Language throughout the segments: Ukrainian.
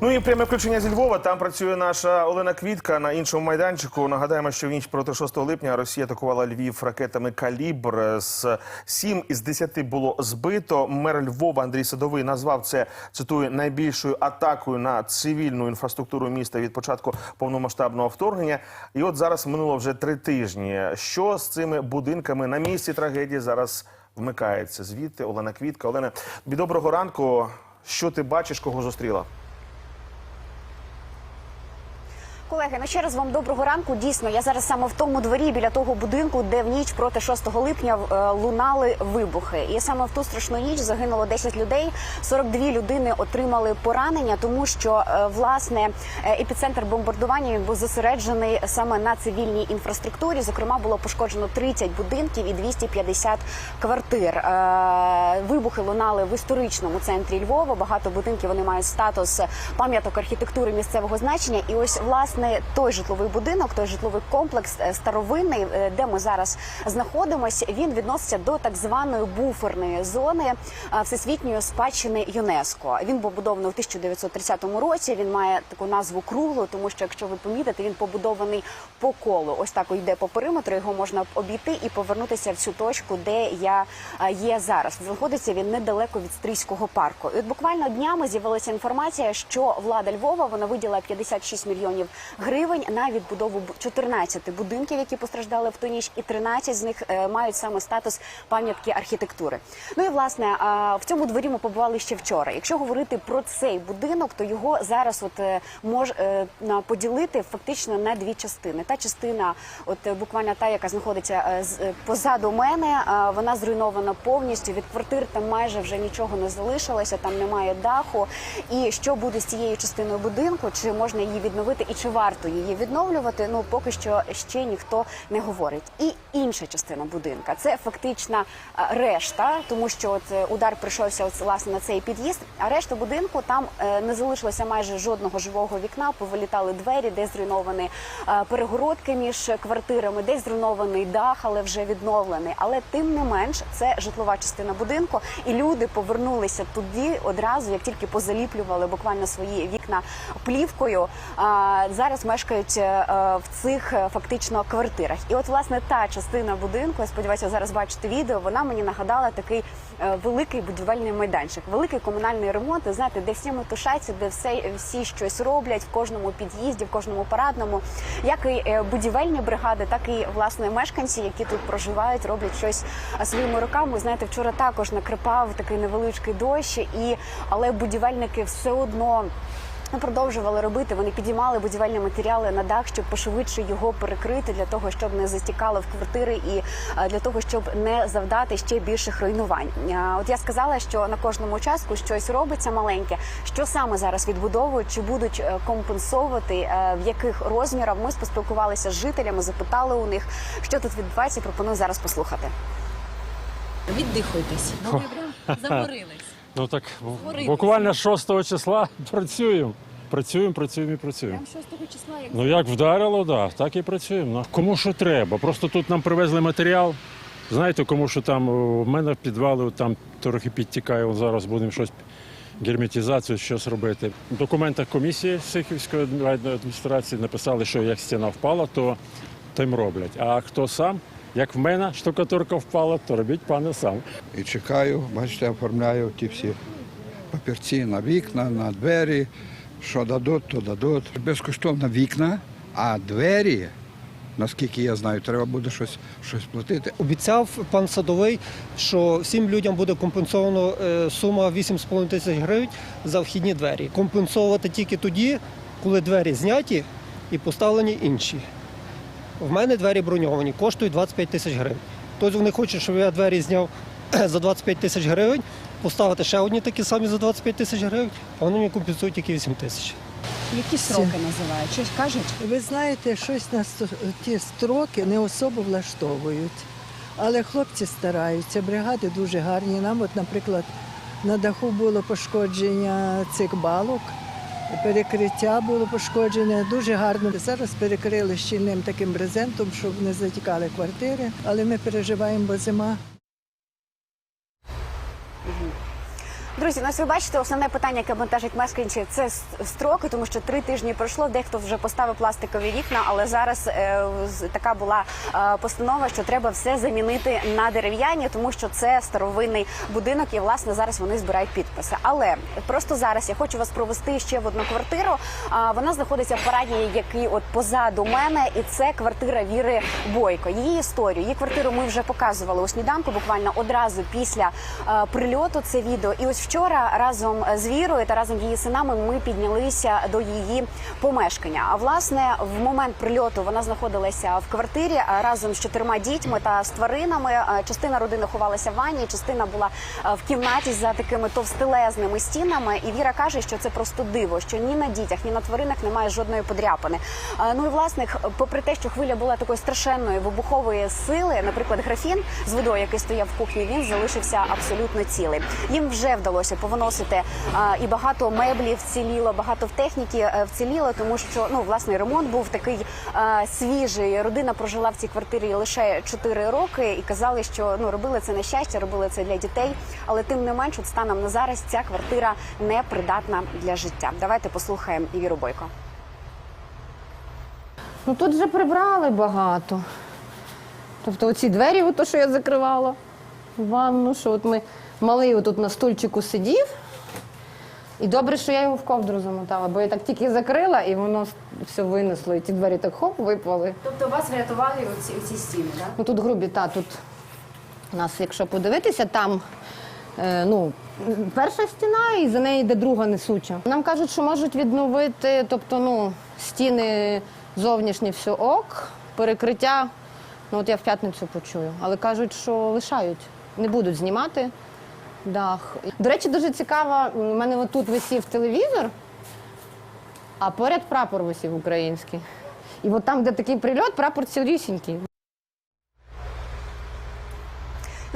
Ну і пряме включення зі Львова. Там працює наша Олена Квітка на іншому майданчику. Нагадаємо, що в ніч проти 6 липня Росія атакувала Львів ракетами Калібр. З 7 із 10 було збито. Мер Львова Андрій Садовий назвав це цитую найбільшою атакою на цивільну інфраструктуру міста від початку повномасштабного вторгнення. І от зараз минуло вже три тижні. Що з цими будинками на місці трагедії зараз вмикається? Звідти Олена Квітка. Олена, доброго ранку. Що ти бачиш, кого зустріла? Колеги, ну ще раз вам доброго ранку. Дійсно, я зараз саме в тому дворі біля того будинку, де в ніч проти 6 липня е, лунали вибухи. І саме в ту страшну ніч загинуло 10 людей. 42 людини отримали поранення, тому що е, власне е, епіцентр бомбардування він був зосереджений саме на цивільній інфраструктурі. Зокрема, було пошкоджено 30 будинків і 250 квартир. Вибухи лунали в історичному центрі Львова. Багато будинків вони мають статус пам'яток архітектури місцевого значення. І ось власне той житловий будинок, той житловий комплекс е, старовинний, е, де ми зараз знаходимося, він відноситься до так званої буферної зони е, всесвітньої спадщини ЮНЕСКО. Він побудований у 1930 році. Він має таку назву круглу, тому що якщо ви помітите, він побудований по колу. Ось так йде по периметру. Його можна обійти і повернутися в цю точку, де я є зараз. Знаходиться він недалеко від стрийського парку. І от буквально днями з'явилася інформація, що влада Львова вона виділа 56 мільйонів гривень на відбудову бу- 14 будинків, які постраждали в ту ніч, і 13 з них е, мають саме статус пам'ятки архітектури. Ну і власне в цьому дворі ми побували ще вчора. Якщо говорити про цей будинок, то його зараз от е, мож е, поділити фактично на дві частини. Та частина, от буквально та, яка знаходиться позаду мене, вона зруйнована повністю. Від квартир там майже вже нічого не залишилося, там немає даху. І що буде з цією частиною будинку? Чи можна її відновити, і чи варто її відновлювати? Ну поки що ще ніхто не говорить. І інша частина будинка це фактична решта, тому що от е, удар прийшовся от, власне на цей під'їзд. А решта будинку там е, не залишилося майже жодного живого вікна. Повилітали двері, де зруйновані перегородки між квартирами, десь зруйнований дах, але вже відновлений. Але тим не менш, це житлова частина будинку, і люди повернулися туди одразу, як тільки позаліплювали буквально свої вікна плівкою. Зараз мешкають е, в цих е, фактично квартирах. І от власне та частина будинку, я сподіваюся, зараз бачите відео. Вона мені нагадала такий е, великий будівельний майданчик, великий комунальний ремонт. Знаєте, де всі метушаться, де все всі щось роблять в кожному під'їзді, в кожному парадному, як і е, будівельні бригади, так і власне мешканці, які тут проживають, роблять щось е, своїми руками. Знаєте, вчора також накрипав такий невеличкий дощ, і але будівельники все одно. Ну, Продовжували робити. Вони підіймали будівельні матеріали на дах, щоб пошвидше його перекрити для того, щоб не застікало в квартири, і е, для того, щоб не завдати ще більших руйнувань. Е, От я сказала, що на кожному участку щось робиться маленьке. Що саме зараз відбудовують, чи будуть е, компенсовувати, в яких розмірах ми поспілкувалися з жителями, запитали у них, що тут відбувається. Пропоную зараз послухати. Віддихуйтесь. Ви прям заморились. Ну так Горить. буквально 6 числа працюємо. Працюємо, працюємо і працюємо. Прям 6 числа, як Ну як вдарило, да, так і працюємо. Ну, кому що треба. Просто тут нам привезли матеріал. Знаєте, кому що там в мене в підвали там трохи підтікає. Зараз будемо щось герметизацію, щось робити. В документах комісії Сихівської адміністрації написали, що як стіна впала, то тим роблять. А хто сам? Як в мене штукатурка впала, то робіть пане сам. І чекаю, бачите, оформляю ті всі папірці на вікна, на двері. Що дадуть, то дадуть. Безкоштовно вікна, а двері, наскільки я знаю, треба буде щось, щось платити. Обіцяв пан Садовий, що всім людям буде компенсовано е, сума 8,5 тисяч гривень за вхідні двері. Компенсовувати тільки тоді, коли двері зняті і поставлені інші. В мене двері броньовані, коштують 25 тисяч гривень. Тобто вони хочуть, щоб я двері зняв за 25 тисяч гривень, поставити ще одні такі самі за 25 тисяч гривень, а вони мені компенсують тільки 8 тисяч. які сроки називають? Щось кажуть? Ви знаєте, щось нас ті строки не особо влаштовують. Але хлопці стараються, бригади дуже гарні. Нам, от, наприклад, на даху було пошкодження цих балок, перекриття було пошкоджене дуже гарно. Зараз перекрили щільним таким брезентом, щоб не затікали квартири, але ми переживаємо, бо зима. Друзі, ну ось ви бачите, основне питання, яке бентежить мешканців, це строки, тому що три тижні пройшло. Дехто вже поставив пластикові вікна, але зараз е, така була е, постанова, що треба все замінити на дерев'яні, тому що це старовинний будинок, і власне зараз вони збирають підписи. Але просто зараз я хочу вас провести ще в одну квартиру. Вона знаходиться в параді, який от позаду мене, і це квартира Віри Бойко. Її історію, її квартиру ми вже показували у сніданку, буквально одразу після е, прильоту. Це відео. І ось вчора разом з Вірою та разом з її синами ми піднялися до її помешкання. А власне, в момент прильоту вона знаходилася в квартирі разом з чотирма дітьми та з тваринами. Частина родини ховалася в ванні, частина була в кімнаті за такими товстелезними стінами. І Віра каже, що це просто диво, що ні на дітях, ні на тваринах немає жодної подряпини. Ну і власне, попри те, що хвиля була такої страшенної вибухової сили, наприклад, графін з водою, який стояв в кухні, він залишився абсолютно цілий. Їм вже вдалося повиносити а, і багато меблів вціліло, багато в техніки е, вціліло, тому що ну власне ремонт був такий свіжий. Родина прожила в цій квартирі лише 4 роки і казали, що ну робили це на щастя, робили це для дітей. Але тим не менш, от станом на зараз ця квартира не придатна для життя. Давайте послухаємо Віру Бойко. Ну тут вже прибрали багато. Тобто оці двері, ото, що я закривала ванну, що от ми малий отут на стульчику сидів. І добре, що я його в ковдру замотала, бо я так тільки закрила, і воно все винесло, і ті двері так хоп випали. Тобто вас врятували оці, оці стіни, так? Ну тут грубі, та тут у нас, якщо подивитися, там е, ну, перша стіна і за нею йде друга несуча. Нам кажуть, що можуть відновити, тобто, ну, стіни зовнішні все ок, перекриття. Ну от я в п'ятницю почую. Але кажуть, що лишають, не будуть знімати дах. До речі, дуже цікаво, у мене отут висів телевізор, а поряд прапор висів український. І от там, де такий прильот, прапор цілісінький.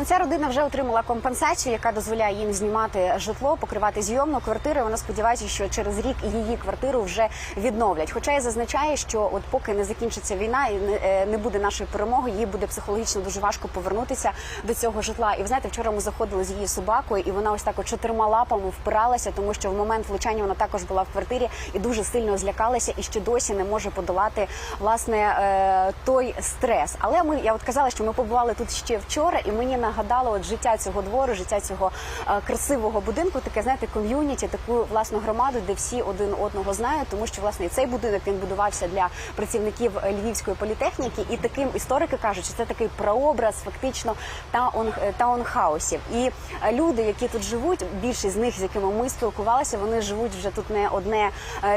Ну, ця родина вже отримала компенсацію, яка дозволяє їм знімати житло, покривати зйомну квартиру. Вона сподівається, що через рік її квартиру вже відновлять. Хоча і зазначає, що от поки не закінчиться війна і не, е, буде нашої перемоги, їй буде психологічно дуже важко повернутися до цього житла. І ви знаєте, вчора ми заходили з її собакою, і вона ось так от чотирма лапами впиралася, тому що в момент влучання вона також була в квартирі і дуже сильно злякалася, і ще досі не може подолати власне е, той стрес. Але ми я от казала, що ми побували тут ще вчора, і мені нагадало от життя цього двору, життя цього е, красивого будинку, таке знаєте, ком'юніті, таку власну громаду, де всі один одного знають, тому що власне цей будинок він будувався для працівників е, львівської політехніки, і таким історики кажуть, що це такий прообраз фактично таун, е, таунхаусів. І люди, які тут живуть, більшість з них, з якими ми спілкувалися, вони живуть вже тут не одне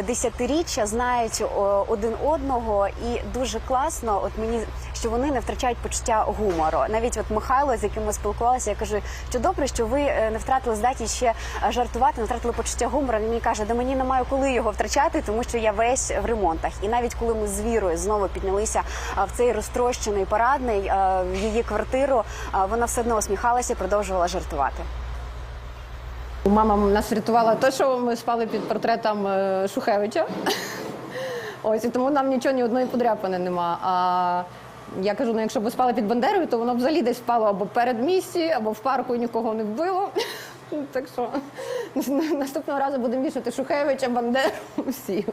десятиріччя, знають один одного, і дуже класно. От мені що вони не втрачають почуття гумору. Навіть от Михайло, з яким ми спілкувалися, я кажу, що добре, що ви е, не втратили здатність ще е, жартувати, не втратили почуття гумору. Він мені каже, да мені немає коли його втрачати, тому що я весь в ремонтах. І навіть коли ми з вірою знову піднялися е, в цей розтрощений парадний в її квартиру, вона все одно усміхалася, і продовжувала жартувати. Мама нас врятувала те, що ми спали під портретом Шухевича. Ось і тому нам нічого ні одної подряпини нема. А я кажу, ну якщо б спали під Бандерою, то воно б взагалі десь впало або перед місці, або в парку і нікого не вбило. Так що наступного разу будемо вішати Шухевича, Бандеру, всіх.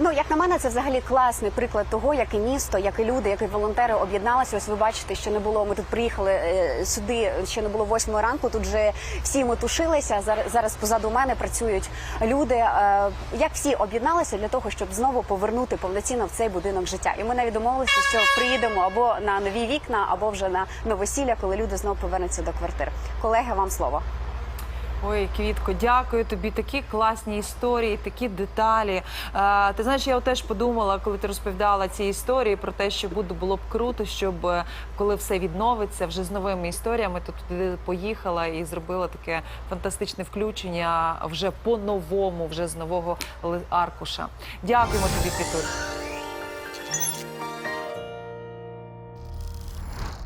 Ну, як на мене, це взагалі класний приклад того, як і місто, як і люди, як і волонтери об'єдналися. Ось ви бачите, що не було. Ми тут приїхали е, сюди, ще не було восьмої ранку. Тут вже всі ми тушилися. Зараз, зараз позаду мене працюють люди. Е, як всі об'єдналися для того, щоб знову повернути повноцінно в цей будинок життя. І ми навіть домовилися, що приїдемо або на нові вікна, або вже на новосілля, коли люди знову повернуться до квартир. Колеги, вам слово. Ой, Квітко, дякую тобі. Такі класні історії, такі деталі. Е, ти знаєш, я теж подумала, коли ти розповідала ці історії про те, що буде було б круто, щоб е, коли все відновиться, вже з новими історіями, то туди поїхала і зробила таке фантастичне включення вже по-новому, вже з нового аркуша. Дякуємо тобі, Квітуль.